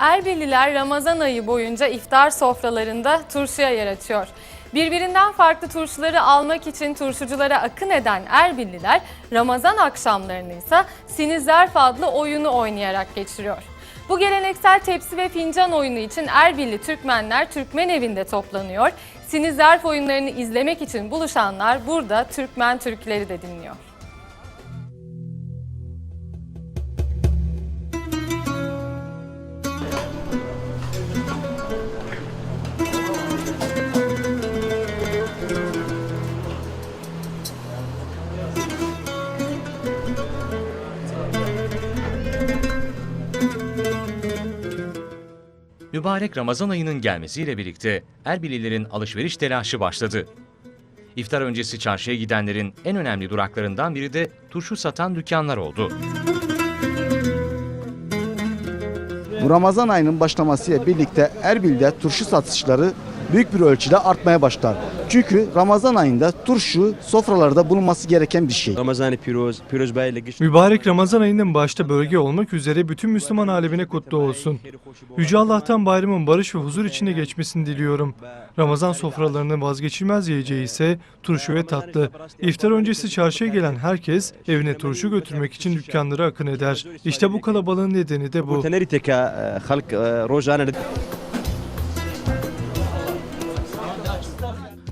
Erbililer Ramazan ayı boyunca iftar sofralarında turşuya yer açıyor. Birbirinden farklı turşuları almak için turşuculara akın eden Erbilliler Ramazan akşamlarını ise Sinizlerf adlı oyunu oynayarak geçiriyor. Bu geleneksel tepsi ve fincan oyunu için Erbilli Türkmenler Türkmen evinde toplanıyor. Sinizlerf oyunlarını izlemek için buluşanlar burada Türkmen türküleri de dinliyor. Mübarek Ramazan ayının gelmesiyle birlikte Erbililerin alışveriş telaşı başladı. İftar öncesi çarşıya gidenlerin en önemli duraklarından biri de turşu satan dükkanlar oldu. Bu Ramazan ayının başlamasıyla birlikte Erbil'de turşu satışları büyük bir ölçüde artmaya başlar. Çünkü Ramazan ayında turşu sofralarda bulunması gereken bir şey. Ramazan-ı Piroz, Piroz. Mübarek Ramazan ayının başta bölge olmak üzere bütün Müslüman alemine kutlu olsun. Yüce Allah'tan bayramın barış ve huzur içinde geçmesini diliyorum. Ramazan sofralarının vazgeçilmez yiyeceği ise turşu ve tatlı. İftar öncesi çarşıya gelen herkes evine turşu götürmek için dükkanlara akın eder. İşte bu kalabalığın nedeni de bu.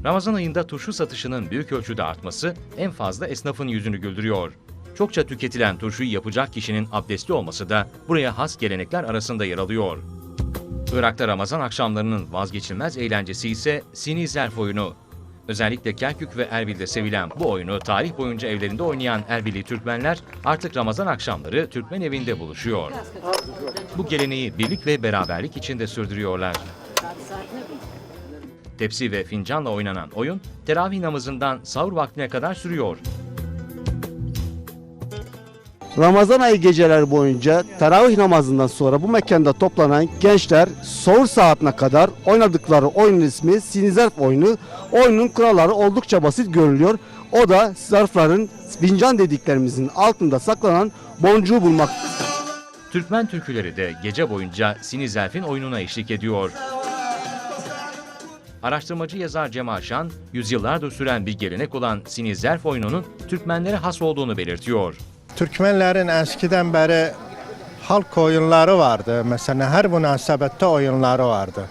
Ramazan ayında turşu satışının büyük ölçüde artması en fazla esnafın yüzünü güldürüyor. Çokça tüketilen turşuyu yapacak kişinin abdestli olması da buraya has gelenekler arasında yer alıyor. Irak'ta Ramazan akşamlarının vazgeçilmez eğlencesi ise Sini Zerf oyunu. Özellikle Kerkük ve Erbil'de sevilen bu oyunu tarih boyunca evlerinde oynayan Erbilli Türkmenler artık Ramazan akşamları Türkmen evinde buluşuyor. Bu geleneği birlik ve beraberlik içinde sürdürüyorlar. Tepsi ve fincanla oynanan oyun teravih namazından sahur vaktine kadar sürüyor. Ramazan ayı geceler boyunca teravih namazından sonra bu mekanda toplanan gençler sahur saatine kadar oynadıkları oyunun ismi Sinizarf oyunu. Oyunun kuralları oldukça basit görülüyor. O da zarfların fincan dediklerimizin altında saklanan boncuğu bulmak. Türkmen türküleri de gece boyunca Sinizelf'in oyununa eşlik ediyor. Araştırmacı yazar Cemal Şan, yüzyıllardır süren bir gelenek olan Sinizelf oyununun Türkmenlere has olduğunu belirtiyor. Türkmenlerin eskiden beri halk oyunları vardı. Mesela her münasebette oyunları vardı.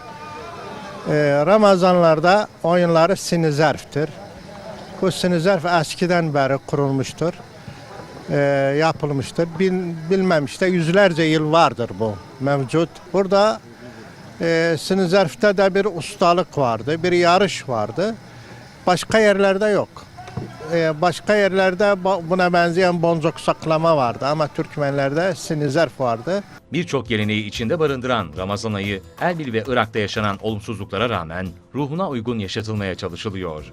Ee, Ramazanlarda oyunları sinizerftir. Bu sinizerf eskiden beri kurulmuştur. Ee, yapılmıştır. Bil, bilmem işte yüzlerce yıl vardır bu mevcut. Burada e, sinizerfte de bir ustalık vardı, bir yarış vardı. Başka yerlerde yok. Ee, başka yerlerde buna benzeyen boncuk saklama vardı ama Türkmenlerde sinizerf vardı. Birçok geleneği içinde barındıran Ramazan ayı, Erbil ve Irak'ta yaşanan olumsuzluklara rağmen ruhuna uygun yaşatılmaya çalışılıyor.